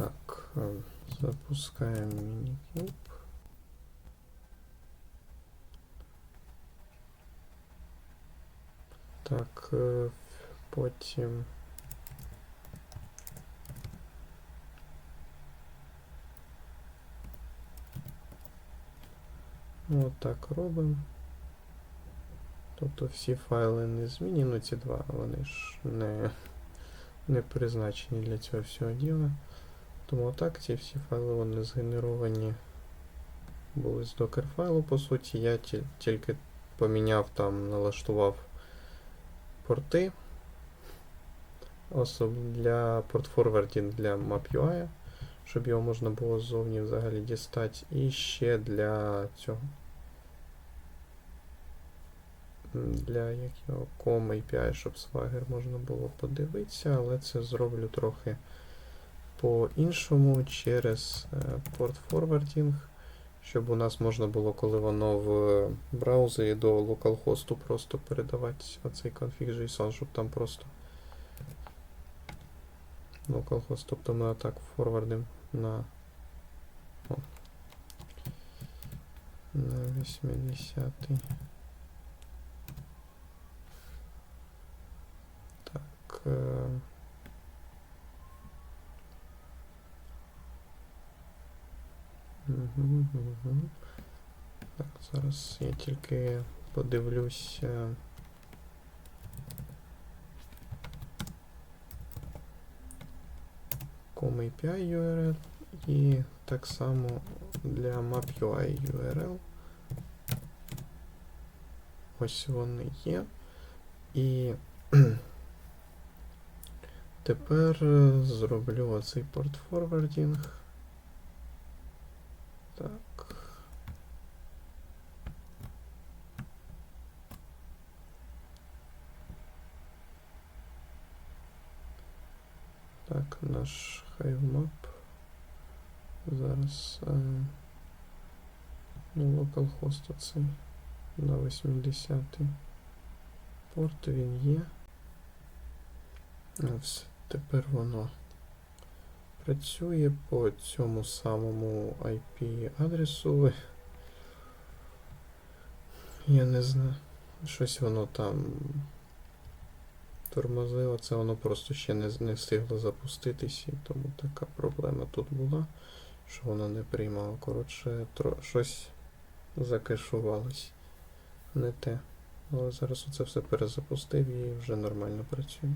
Так, запускаємо мінікюб. Так, е, потім. От так робимо. Тобто всі файли не змінені, ну ці два, вони ж не, не призначені для цього всього діла. Тому отак ці всі файли вони згенеровані були з докер файлу, по суті. Я тільки поміняв там, налаштував порти. Особ для портфорвардінг для MapUI, щоб його можна було ззовні взагалі дістати. І ще для цього. Для як його com API, щоб Swagger можна було подивитися, але це зроблю трохи по-іншому через е, порт форвардінг, щоб у нас можна було, коли воно в браузері до localhost просто передавати оцей config.json, щоб там просто localhost, тобто ми атак форвардимо на, на 80 Так, зараз я тільки подивлюся. com API URL і так само для MapUI URL. Ось вони є. І тепер е, зроблю оцей порт форвардінг. Так. Так, наш HiveMap. Зараз е, ну, localhost оцей на 80 порт він є. Ось, тепер воно працює по цьому самому IP адресу. Я не знаю. Щось воно там тормозило, це воно просто ще не, не встигло запуститись, і тому така проблема тут була, що воно не приймало. Коротше, тро, щось закешувалось. Не те. Але зараз оце все перезапустив і вже нормально працює.